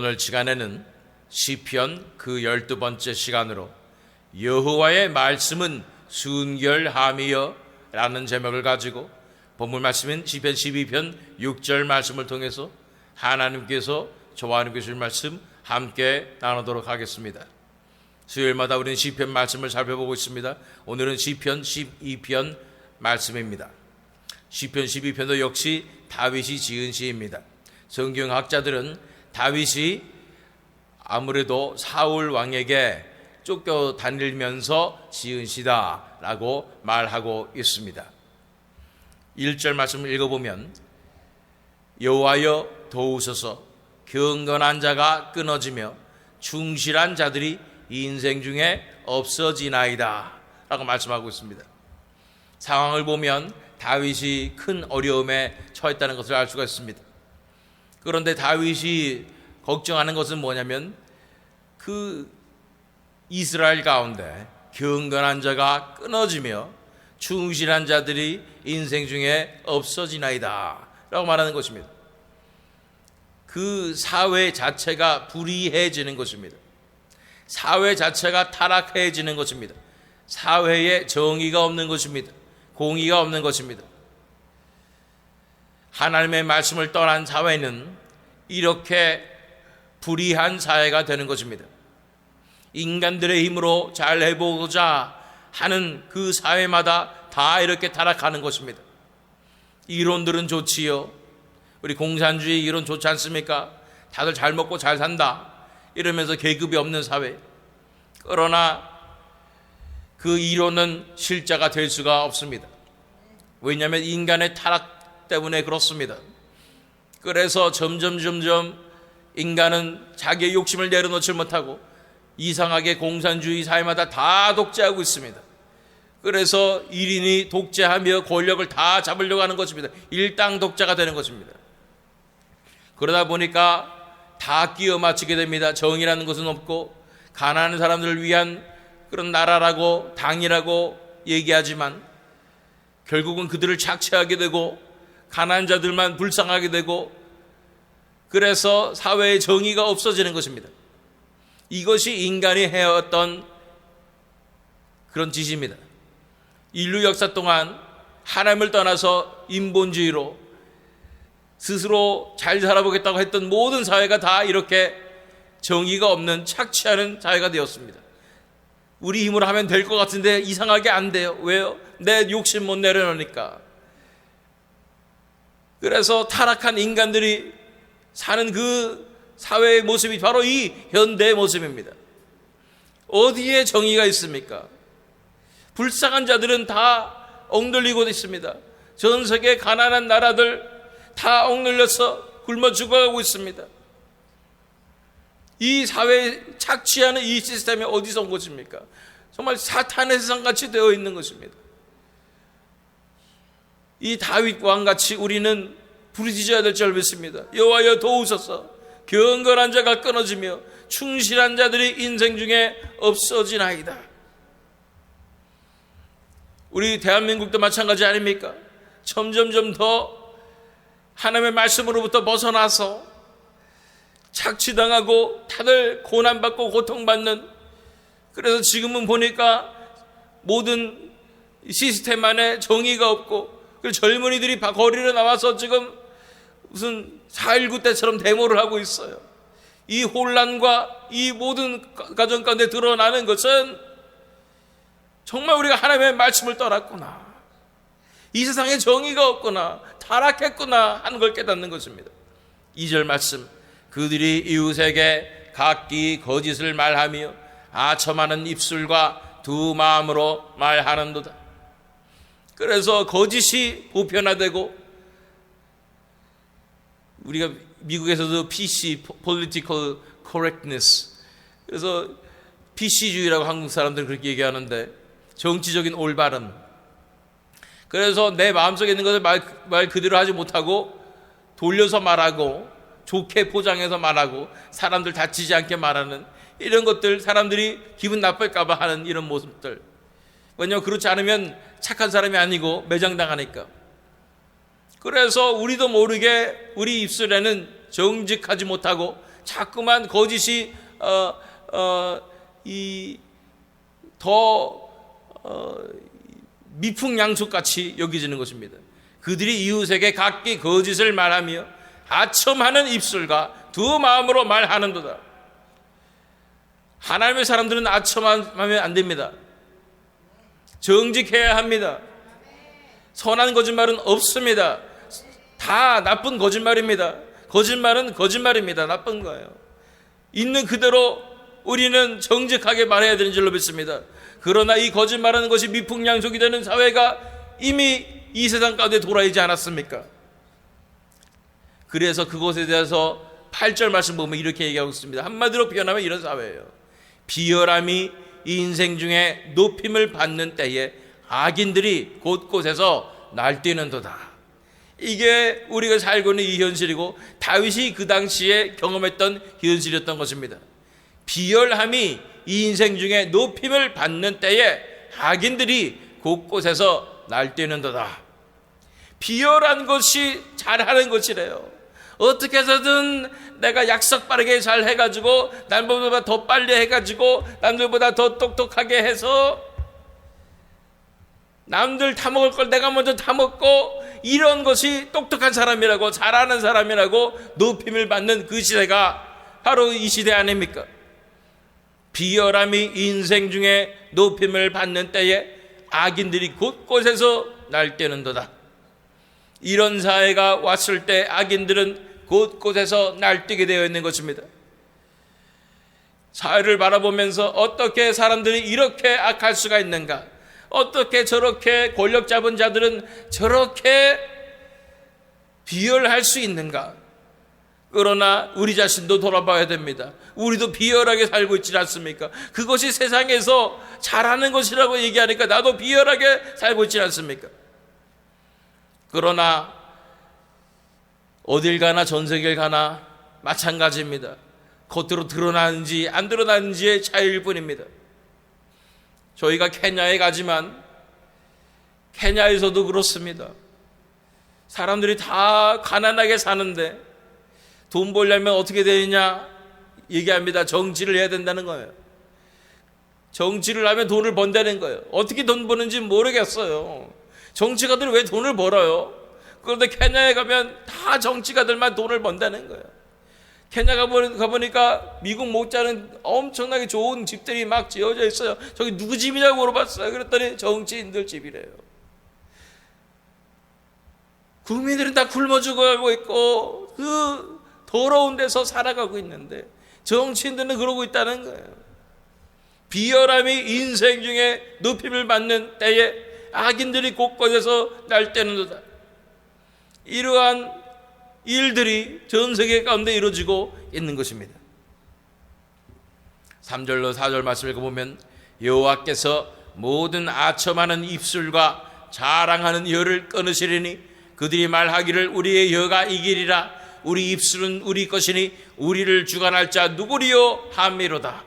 오늘 시간에는 시편 그 열두 번째 시간으로 여호와의 말씀은 순결함이여 라는 제목을 가지고 본문 말씀인 시편 12편 6절 말씀을 통해서 하나님께서 좋아하는 주실 말씀 함께 나누도록 하겠습니다. 수요일마다 우리는 시편 말씀을 살펴보고 있습니다. 오늘은 시편 12편 말씀입니다. 시편 12편도 역시 다윗이 지은 시입니다. 성경학자들은 다윗이 아무래도 사울 왕에게 쫓겨 다니면서 지은 시다라고 말하고 있습니다. 1절 말씀을 읽어보면 여호와여 도우소서 경건한 자가 끊어지며 충실한 자들이 인생 중에 없어지나이다 라고 말씀하고 있습니다. 상황을 보면 다윗이 큰 어려움에 처했다는 것을 알 수가 있습니다. 그런데 다윗이 걱정하는 것은 뭐냐면 그 이스라엘 가운데 경건한 자가 끊어지며 충실한 자들이 인생 중에 없어지나이다 라고 말하는 것입니다. 그 사회 자체가 불의해지는 것입니다. 사회 자체가 타락해지는 것입니다. 사회에 정의가 없는 것입니다. 공의가 없는 것입니다. 하나님의 말씀을 떠난 사회는 이렇게 불의한 사회가 되는 것입니다. 인간들의 힘으로 잘 해보고자 하는 그 사회마다 다 이렇게 타락하는 것입니다. 이론들은 좋지요. 우리 공산주의 이론 좋지 않습니까? 다들 잘 먹고 잘 산다. 이러면서 계급이 없는 사회. 그러나 그 이론은 실자가 될 수가 없습니다. 왜냐하면 인간의 타락 때문에 그렇습니다. 그래서 점점 점점 인간은 자기의 욕심을 내려놓지 못하고 이상하게 공산주의 사회마다 다 독재하고 있습니다. 그래서 1인이 독재하며 권력을 다 잡으려고 하는 것입니다. 일당 독자가 되는 것입니다. 그러다 보니까 다 끼워 맞추게 됩니다. 정의라는 것은 없고 가난한 사람들을 위한 그런 나라라고 당이라고 얘기하지만 결국은 그들을 착취하게 되고 가난한 자들만 불쌍하게 되고 그래서 사회의 정의가 없어지는 것입니다. 이것이 인간이 해왔던 그런 짓입니다. 인류 역사 동안 하나님을 떠나서 인본주의로 스스로 잘 살아보겠다고 했던 모든 사회가 다 이렇게 정의가 없는 착취하는 사회가 되었습니다. 우리 힘으로 하면 될 것 같은데 이상하게 안 돼요. 왜요? 내 욕심 못 내려놓으니까. 그래서 타락한 인간들이 사는 그 사회의 모습이 바로 이 현대의 모습입니다. 어디에 정의가 있습니까? 불쌍한 자들은 다 억눌리고 있습니다. 전 세계 가난한 나라들 다 억눌려서 굶어 죽어가고 있습니다. 이 사회에 착취하는 이 시스템이 어디서 온 것입니까? 정말 사탄의 세상 같이 되어 있는 것입니다. 이 다윗 왕 같이 우리는 부르짖어야 될 줄 믿습니다. 여호와여 도우소서. 경건한 자가 끊어지며 충실한 자들이 인생 중에 없어지나이다. 우리 대한민국도 마찬가지 아닙니까? 점점점 더 하나님의 말씀으로부터 벗어나서 착취당하고 다들 고난받고 고통받는 그래서 지금은 보니까 모든 시스템 안에 정의가 없고 그 젊은이들이 거리로 나와서 지금 무슨 4.19 때처럼 데모를 하고 있어요. 이 혼란과 이 모든 가정 가운데 드러나는 것은 정말 우리가 하나님의 말씀을 떠났구나. 이 세상에 정의가 없구나. 타락했구나 하는 걸 깨닫는 것입니다. 2절 말씀. 그들이 이웃에게 각기 거짓을 말하며 아첨하는 입술과 두 마음으로 말하는도다. 그래서 거짓이 보편화되고 우리가 미국에서도 PC, Political Correctness. 그래서 PC주의라고 한국 사람들 그렇게 얘기하는데 정치적인 올바름. 그래서 내 마음속에 있는 것을 말, 말 그대로 하지 못하고 돌려서 말하고 좋게 포장해서 말하고 사람들 다치지 않게 말하는 이런 것들 사람들이 기분 나쁠까봐 하는 이런 모습들. 왜냐하면 그렇지 않으면 착한 사람이 아니고 매장당하니까. 그래서 우리도 모르게 우리 입술에는 정직하지 못하고 자꾸만 거짓이 어, 어어 이더 어, 미풍양속같이 여겨지는 것입니다. 그들이 이웃에게 각기 거짓을 말하며 아첨하는 입술과 두 마음으로 말하는도다. 하나님의 사람들은 아첨하면 안 됩니다. 정직해야 합니다. 선한 거짓말은 없습니다. 다 나쁜 거짓말입니다. 거짓말은 거짓말입니다. 나쁜 거예요. 있는 그대로 우리는 정직하게 말해야 되는 줄로 믿습니다. 그러나 이 거짓말하는 것이 미풍양속이 되는 사회가 이미 이 세상 가운데 돌아있지 않았습니까? 그래서 그것에 대해서 8절 말씀 보면 이렇게 얘기하고 있습니다. 한마디로 표현하면 이런 사회예요. 비열함이 이 인생 중에 높임을 받는 때에 악인들이 곳곳에서 날뛰는 도다. 이게 우리가 살고 있는 이 현실이고 다윗이 그 당시에 경험했던 현실이었던 것입니다. 비열함이 이 인생 중에 높임을 받는 때에 악인들이 곳곳에서 날뛰는 도다. 비열한 것이 잘하는 것이래요. 어떻게 해서든 내가 약속 빠르게 잘 해가지고 남들보다 더 빨리 해가지고 남들보다 더 똑똑하게 해서 남들 다 먹을 걸 내가 먼저 다 먹고 이런 것이 똑똑한 사람이라고 잘하는 사람이라고 높임을 받는 그 시대가 바로 이 시대 아닙니까? 비열함이 인생 중에 높임을 받는 때에 악인들이 곳곳에서 날뛰는도다. 이런 사회가 왔을 때 악인들은 곳곳에서 날뛰게 되어 있는 것입니다. 사회를 바라보면서 어떻게 사람들이 이렇게 악할 수가 있는가? 어떻게 저렇게 권력 잡은 자들은 저렇게 비열할 수 있는가? 그러나 우리 자신도 돌아봐야 됩니다. 우리도 비열하게 살고 있지 않습니까? 그것이 세상에서 잘하는 것이라고 얘기하니까 나도 비열하게 살고 있지 않습니까? 그러나 어딜 가나 전 세계를 가나 마찬가지입니다. 겉으로 드러나는지 안 드러나는지의 차이일 뿐입니다. 저희가 케냐에 가지만 케냐에서도 그렇습니다. 사람들이 다 가난하게 사는데 돈 벌려면 어떻게 되느냐 얘기합니다. 정치를 해야 된다는 거예요. 정치를 하면 돈을 번다는 거예요. 어떻게 돈 버는지 모르겠어요. 정치가들이 왜 돈을 벌어요? 그런데 케냐에 가면 다 정치가들만 돈을 번다는 거예요. 케냐 가보니까 미국 못지않은 엄청나게 좋은 집들이 막 지어져 있어요. 저기 누구 집이냐고 물어봤어요. 그랬더니 정치인들 집이래요. 국민들은 다 굶어 죽어가고 있고 그 더러운 데서 살아가고 있는데 정치인들은 그러고 있다는 거예요. 비열함이 인생 중에 높임을 받는 때에 악인들이 곳곳에서 날때는도다. 이러한 일들이 전 세계 가운데 이루어지고 있는 것입니다. 3절로 4절 말씀을 보면 여호와께서 모든 아첨하는 입술과 자랑하는 혀를 끊으시리니 그들이 말하기를 우리의 혀가 이기리라 우리 입술은 우리 것이니 우리를 주관할 자 누구리요 하미로다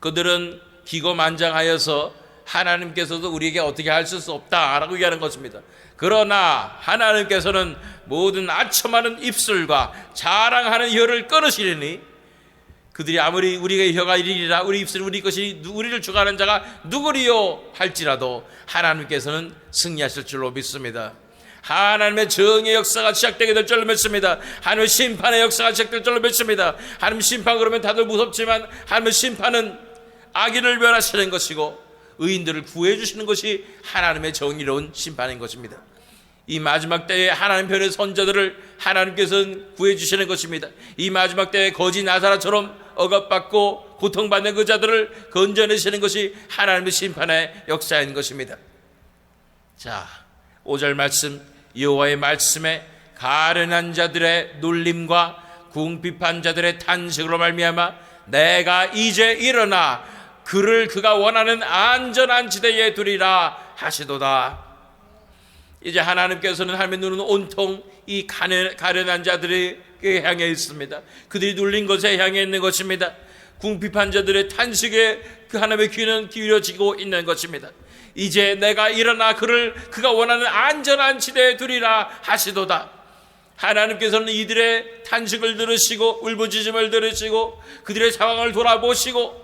그들은 기고만장하여서 하나님께서도 우리에게 어떻게 할 수 없다라고 얘기하는 것입니다. 그러나 하나님께서는 모든 아첨하는 입술과 자랑하는 혀를 끊으시리니 그들이 아무리 우리의 혀가 이리라 우리 입술은 우리 것이 우리를 주관하는 자가 누구리요 할지라도 하나님께서는 승리하실 줄로 믿습니다. 하나님의 정의 역사가 시작되게 될 줄로 믿습니다. 하나님의 심판의 역사가 시작될 줄로 믿습니다. 하나님 심판 그러면 다들 무섭지만 하나님의 심판은 악인을 멸하시는 것이고 의인들을 구해 주시는 것이 하나님의 정의로운 심판인 것입니다. 이 마지막 때에 하나님 편의 선자들을 하나님께서는 구해 주시는 것입니다. 이 마지막 때에 거지 나사라처럼 억압받고 고통받는 그 자들을 건져내시는 것이 하나님의 심판의 역사인 것입니다. 자, 5절 말씀 여호와의 말씀에 가련한 자들의 놀림과 궁핍한 자들의 탄식으로 말미암아 내가 이제 일어나 그를 그가 원하는 안전한 지대에 두리라 하시도다. 이제 하나님께서는 하나님의 눈은 온통 이 가련한 자들에게 향해 있습니다. 그들이 눌린 것에 향해 있는 것입니다. 궁핍한 자들의 탄식에 그 하나님의 귀는 기울여지고 있는 것입니다. 이제 내가 일어나 그를 그가 원하는 안전한 지대에 두리라 하시도다. 하나님께서는 이들의 탄식을 들으시고 울부짖음을 들으시고 그들의 상황을 돌아보시고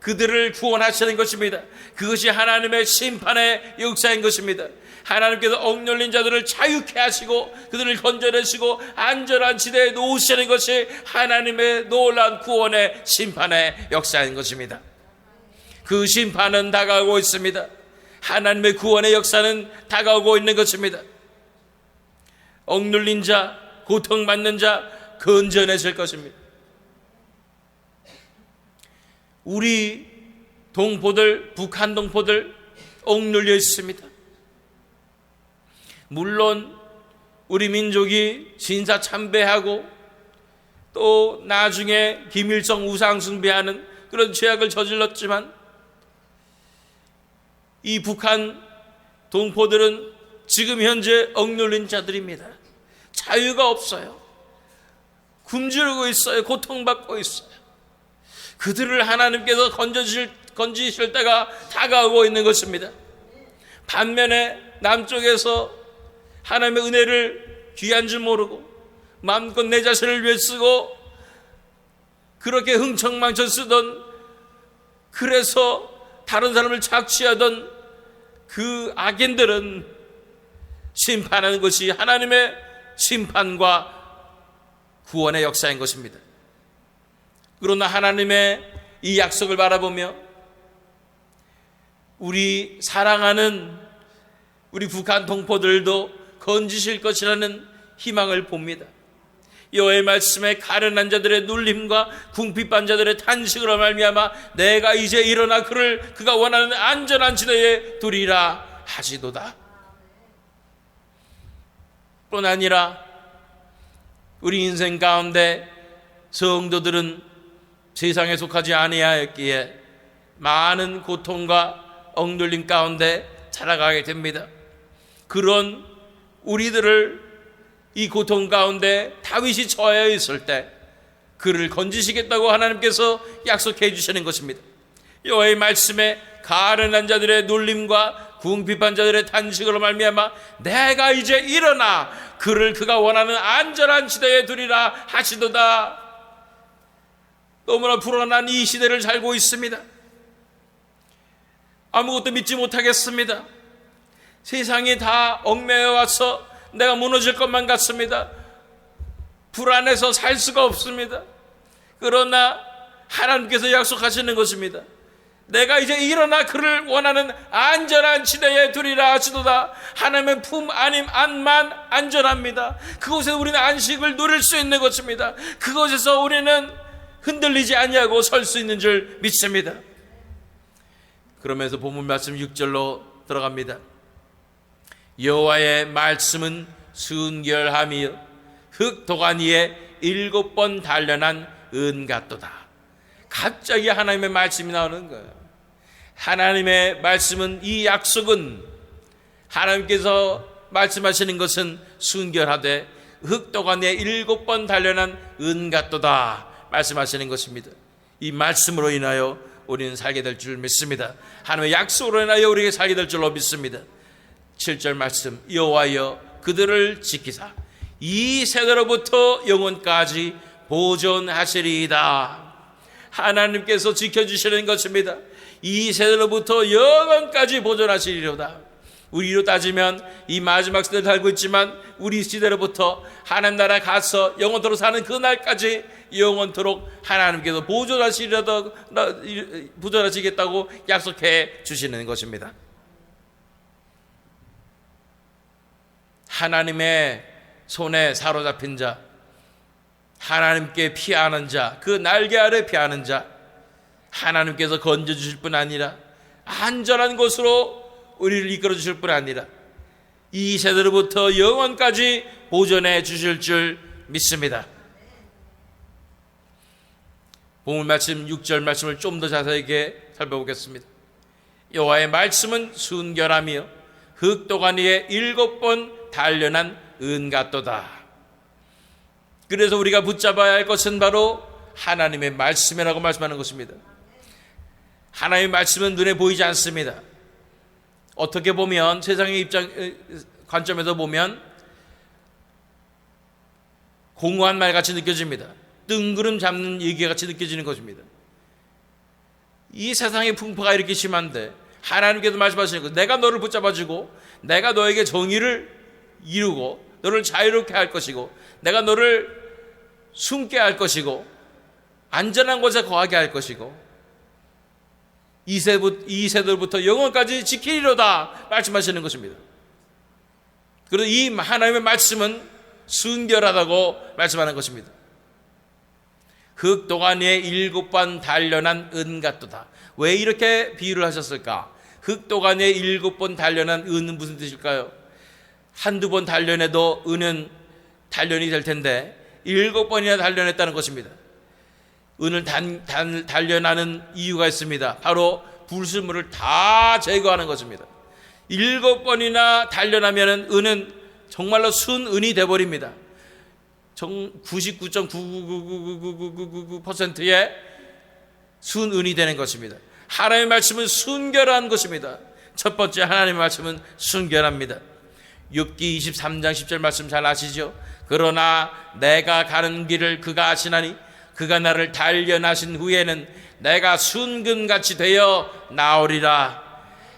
그들을 구원하시는 것입니다. 그것이 하나님의 심판의 역사인 것입니다. 하나님께서 억눌린 자들을 자유케 하시고 그들을 건져내시고 안전한 지대에 놓으시는 것이 하나님의 놀라운 구원의 심판의 역사인 것입니다. 그 심판은 다가오고 있습니다. 하나님의 구원의 역사는 다가오고 있는 것입니다. 억눌린 자, 고통받는 자 건져내실 것입니다. 우리 동포들, 북한 동포들 억눌려 있습니다. 물론 우리 민족이 진사 참배하고 또 나중에 김일성 우상 숭배하는 그런 죄악을 저질렀지만 이 북한 동포들은 지금 현재 억눌린 자들입니다. 자유가 없어요. 굶주리고 있어요. 고통받고 있어요. 그들을 하나님께서 건져주실, 건지실 때가 다가오고 있는 것입니다. 반면에 남쪽에서 하나님의 은혜를 귀한 줄 모르고 마음껏 내 자신을 위해 쓰고 그렇게 흥청망청 쓰던 그래서 다른 사람을 착취하던 그 악인들은 심판하는 것이 하나님의 심판과 구원의 역사인 것입니다. 그러나 하나님의 이 약속을 바라보며 우리 사랑하는 우리 북한 동포들도 건지실 것이라는 희망을 봅니다. 여호와의 말씀에 가련한 자들의 눌림과 궁핍한 자들의 탄식으로 말미암아 내가 이제 일어나 그를 그가 원하는 안전한 지대에 두리라 하시도다. 뿐 아니라 우리 인생 가운데 성도들은 세상에 속하지 아니하였기에 많은 고통과 억눌림 가운데 살아가게 됩니다. 그런 우리들을 이 고통 가운데 다윗이 처해 있을 때 그를 건지시겠다고 하나님께서 약속해 주시는 것입니다. 여호와의 말씀에 가련한 자들의 놀림과 궁핍한 자들의 탄식으로 말미암아 내가 이제 일어나 그를 그가 원하는 안전한 지대에 두리라 하시도다. 너무나 불안한 이 시대를 살고 있습니다. 아무것도 믿지 못하겠습니다. 세상이 다 얽매여 와서 내가 무너질 것만 같습니다. 불안해서 살 수가 없습니다. 그러나 하나님께서 약속하시는 것입니다. 내가 이제 일어나 그를 원하는 안전한 지대에 두리라 하시도다. 하나님의 품 아님 안만 안전합니다. 그곳에 우리는 안식을 누릴 수 있는 것입니다. 그곳에서 우리는 흔들리지 아니하고 설 수 있는 줄 믿습니다. 그러면서 본문 말씀 6절로 들어갑니다. 여호와의 말씀은 순결함이요 흙 도가니 에 일곱 번 단련한 은 같도다. 갑자기 하나님의 말씀이 나오는 거예요. 하나님의 말씀은 이 약속은 하나님께서 말씀하시는 것은 순결하되 흙 도가니 에 일곱 번 단련한 은 같도다 말씀하시는 것입니다. 이 말씀으로 인하여 우리는 살게 될 줄 믿습니다. 하나님의 약속으로 인하여 우리에게 살게 될 줄로 믿습니다. 7절 말씀 여호와여 그들을 지키사 이 세대로부터 영원까지 보존하시리이다. 하나님께서 지켜주시는 것입니다. 이 세대로부터 영원까지 보존하시리로다. 우리로 따지면 이 마지막 시대를 살고 있지만 우리 시대로부터 하나님 나라 가서 영원토록 사는 그 날까지 영원토록 하나님께서 보존하시리다 보존하시겠다고 약속해 주시는 것입니다. 하나님의 손에 사로잡힌 자, 하나님께 피하는 자, 그 날개 아래 피하는 자, 하나님께서 건져 주실 뿐 아니라 안전한 곳으로 우리를 이끌어 주실 뿐 아니라 이 세대로부터 영원까지 보존해 주실 줄 믿습니다. 본문 말씀 6절 말씀을 좀 더 자세하게 살펴보겠습니다. 여호와의 말씀은 순결하며 흙도가니에 일곱 번 단련한 은 같도다. 그래서 우리가 붙잡아야 할 것은 바로 하나님의 말씀이라고 말씀하는 것입니다. 하나님의 말씀은 눈에 보이지 않습니다. 어떻게 보면 세상의 입장 관점에서 보면 공허한 말 같이 느껴집니다. 뜬구름 잡는 얘기 같이 느껴지는 것입니다. 이 세상의 풍파가 이렇게 심한데 하나님께서 말씀하시는 것 내가 너를 붙잡아주고 내가 너에게 정의를 이루고 너를 자유롭게 할 것이고 내가 너를 숨게 할 것이고 안전한 곳에 거하게 할 것이고 이 세대부터 영원까지 지키리로다 말씀하시는 것입니다. 그래서 이 하나님의 말씀은 순결하다고 말씀하는 것입니다. 흑도가니에 일곱 번 단련한 은 같도다. 왜 이렇게 비유를 하셨을까? 흑도가니에 일곱 번 단련한 은은 무슨 뜻일까요? 한두 번 단련해도 은은 단련이 될 텐데 일곱 번이나 단련했다는 것입니다. 은을 단, 단, 단련하는 이유가 있습니다. 바로 불순물을 다 제거하는 것입니다. 일곱 번이나 단련하면 은은 정말로 순은이 되버립니다. 99.9999999%의 순은이 되는 것입니다. 하나님의 말씀은 순결한 것입니다. 첫 번째 하나님의 말씀은 순결합니다. 6기 23장 10절 말씀 잘 아시죠? 그러나 내가 가는 길을 그가 아시나니 그가 나를 단련하신 후에는 내가 순금같이 되어 나오리라.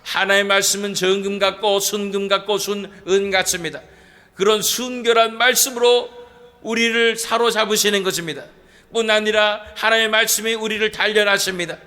하나님의 말씀은 정금 같고 순금 같고 순은 같습니다. 그런 순결한 말씀으로 우리를 사로잡으시는 것입니다. 뿐 아니라 하나님의 말씀이 우리를 단련하십니다.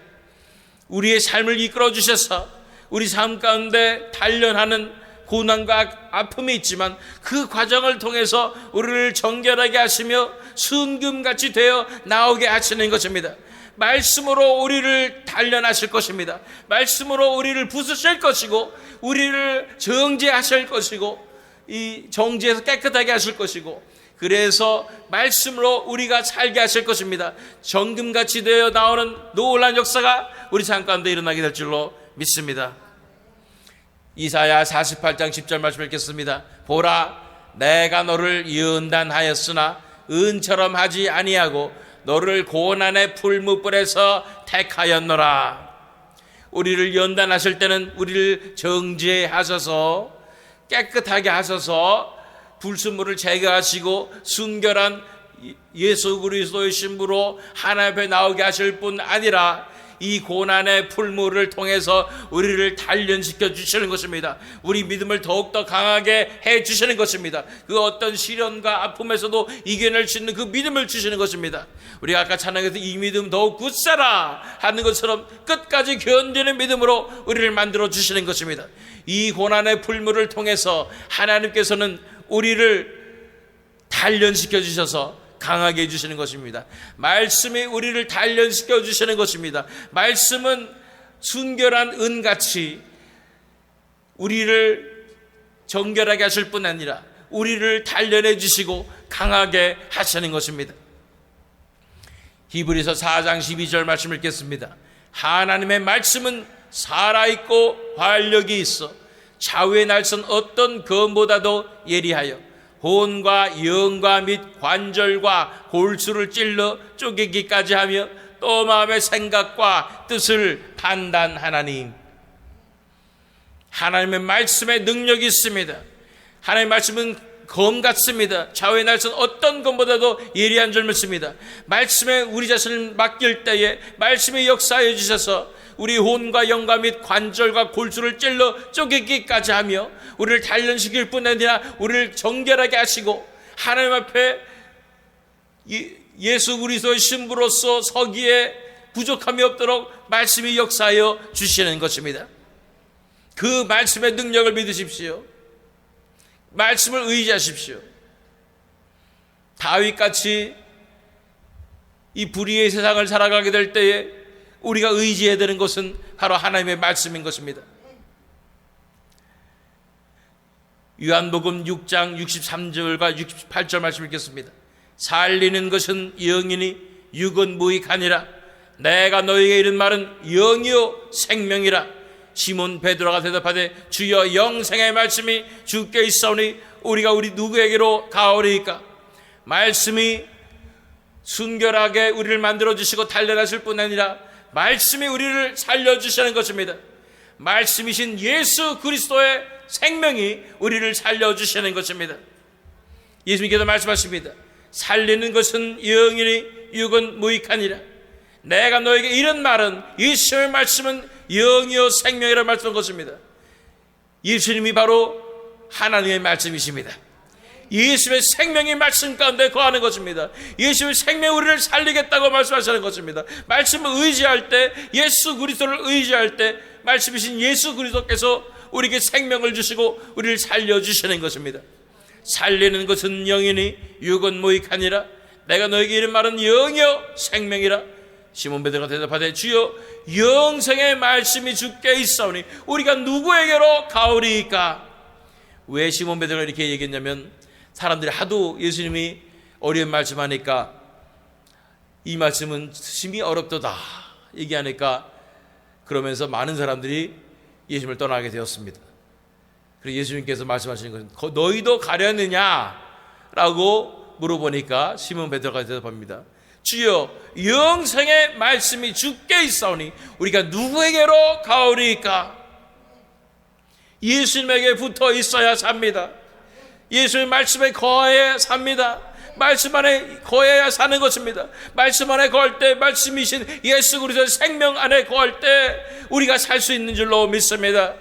우리의 삶을 이끌어 주셔서 우리 삶 가운데 단련하는 고난과 아픔이 있지만 그 과정을 통해서 우리를 정결하게 하시며 순금같이 되어 나오게 하시는 것입니다. 말씀으로 우리를 단련하실 것입니다. 말씀으로 우리를 부수실 것이고 우리를 정죄하실 것이고 이 정죄에서 깨끗하게 하실 것이고 그래서 말씀으로 우리가 살게 하실 것입니다. 정금같이 되어 나오는 놀란 역사가 우리 삶 가운데 일어나게 될 줄로 믿습니다. 이사야 48장 10절 말씀 읽겠습니다. 보라 내가 너를 연단하였으나 은처럼 하지 아니하고 너를 고난의 풀무불에서 택하였노라. 우리를 연단하실 때는 우리를 정죄하셔서 깨끗하게 하셔서 불순물을 제거하시고 순결한 예수 그리스도의 신부로 하나님 앞에 나오게 하실 뿐 아니라 이 고난의 풀물을 통해서 우리를 단련시켜 주시는 것입니다. 우리 믿음을 더욱더 강하게 해 주시는 것입니다. 그 어떤 시련과 아픔에서도 이겨낼 수 있는 그 믿음을 주시는 것입니다. 우리가 아까 찬양에서 이 믿음 더욱 굳세라 하는 것처럼 끝까지 견디는 믿음으로 우리를 만들어 주시는 것입니다. 이 고난의 풀물을 통해서 하나님께서는 우리를 단련시켜 주셔서 강하게 해주시는 것입니다. 말씀이 우리를 단련시켜 주시는 것입니다. 말씀은 순결한 은같이 우리를 정결하게 하실 뿐 아니라 우리를 단련해 주시고 강하게 하시는 것입니다. 히브리서 4장 12절 말씀 읽겠습니다. 하나님의 말씀은 살아있고 활력이 있어 좌우의 날선 어떤 검보다도 예리하여 혼과 영과 및 관절과 골수를 찔러 쪼개기까지 하며 또 마음의 생각과 뜻을 판단하나니 하나님의 말씀에 능력이 있습니다. 하나님의 말씀은 검 같습니다. 좌우의 날선 어떤 검보다도 예리한 줄 믿습니다. 말씀에 우리 자신을 맡길 때에 말씀의 역사해 주셔서 우리 혼과 영과 및 관절과 골수를 찔러 쪼개기까지 하며 우리를 단련시킬 뿐 아니라 우리를 정결하게 하시고 하나님 앞에 예수 그리스도의 신부로서 서기에 부족함이 없도록 말씀이 역사하여 주시는 것입니다. 그 말씀의 능력을 믿으십시오. 말씀을 의지하십시오. 다윗같이 이 불의의 세상을 살아가게 될 때에 우리가 의지해야 되는 것은 바로 하나님의 말씀인 것입니다. 요한복음 6장 63절과 68절 말씀 읽겠습니다. 살리는 것은 영이니 육은 무익하니라. 내가 너에게 이른 말은 영이요 생명이라. 시몬 베드로가 대답하되 주여 영생의 말씀이 주께 있사오니 우리가 우리 누구에게로 가오리이까 말씀이 순결하게 우리를 만들어 주시고 단련하실 뿐 아니라 말씀이 우리를 살려 주시는 것입니다. 말씀이신 예수 그리스도의 생명이 우리를 살려 주시는 것입니다. 예수님께서 말씀하십니다. 살리는 것은 영이니 육은 무익하니라. 내가 너에게 이런 말은 예수의 말씀은 영이요 생명이라 말씀한 것입니다. 예수님이 바로 하나님의 말씀이십니다. 예수의 생명이 말씀 가운데 거하는 것입니다. 예수의 생명 우리를 살리겠다고 말씀하시는 것입니다. 말씀을 의지할 때 예수 그리스도를 의지할 때 말씀이신 예수 그리스도께서 우리에게 생명을 주시고 우리를 살려 주시는 것입니다. 살리는 것은 영이니 육은 무익하니라. 내가 너에게 이런 말은 영이요 생명이라. 시몬 베드로가 대답하되 주여 영생의 말씀이 주께 있사오니 우리가 누구에게로 가오리이까? 왜 시몬 베드로가 이렇게 얘기했냐면 사람들이 하도 예수님이 어려운 말씀하니까 이 말씀은 심히 어렵도다 얘기하니까 그러면서 많은 사람들이 예수님을 떠나게 되었습니다. 그래서 예수님께서 말씀하시는 것은 "거- 너희도 가려느냐라고 물어보니까 시몬 베드로가 대답합니다. 주여 영생의 말씀이 주께 있사오니 우리가 누구에게로 가오리까? 예수님에게 붙어 있어야 삽니다. 예수의 말씀에 거해야 삽니다. 말씀 안에 거해야 사는 것입니다. 말씀 안에 거할 때 말씀이신 예수 그리스도의 생명 안에 거할 때 우리가 살 수 있는 줄로 믿습니다.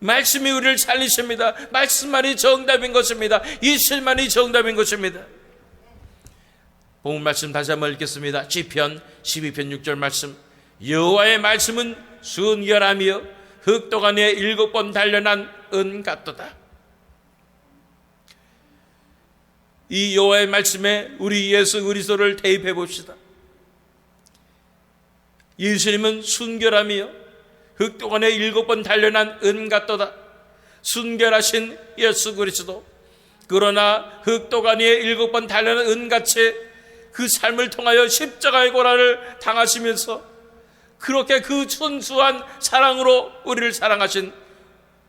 말씀이 우리를 살리십니다. 말씀만이 정답인 것입니다. 예수만이 정답인 것입니다. 본문 말씀 다시 한번 읽겠습니다. 시편 12편 6절 말씀. 여호와의 말씀은 순결하며 흑도가 내 일곱 번 단련한 은 같도다. 이 여호와의 말씀에 우리 예수 그리스도를 대입해 봅시다. 예수님은 순결하며 흑도간에 일곱 번 단련한 은 같도다. 순결하신 예수 그리스도. 그러나 흑도간에 일곱 번 단련한 은같이 그 삶을 통하여 십자가의 고난을 당하시면서 그렇게 그 순수한 사랑으로 우리를 사랑하신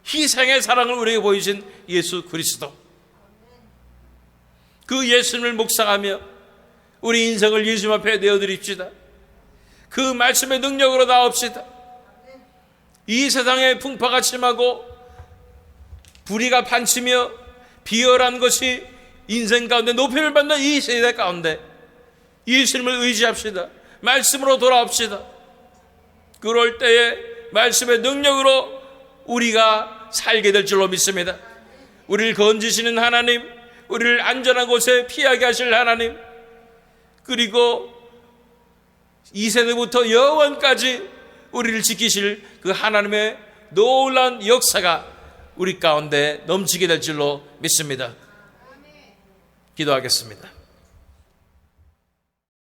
희생의 사랑을 우리에게 보이신 예수 그리스도. 그 예수님을 묵상하며 우리 인생을 예수님 앞에 내어드립시다. 그 말씀의 능력으로 나옵시다. 이 세상에 풍파가 심하고 불의가 판치며 비열한 것이 인생 가운데 높이를 받는 이 세대 가운데 예수님을 의지합시다. 말씀으로 돌아옵시다. 그럴 때에 말씀의 능력으로 우리가 살게 될 줄로 믿습니다. 우리를 건지시는 하나님, 우리를 안전한 곳에 피하게 하실 하나님, 그리고 이 세대부터 영원까지 우리를 지키실 그 하나님의 놀라운 역사가 우리 가운데 넘치게 될 줄로 믿습니다. 기도하겠습니다.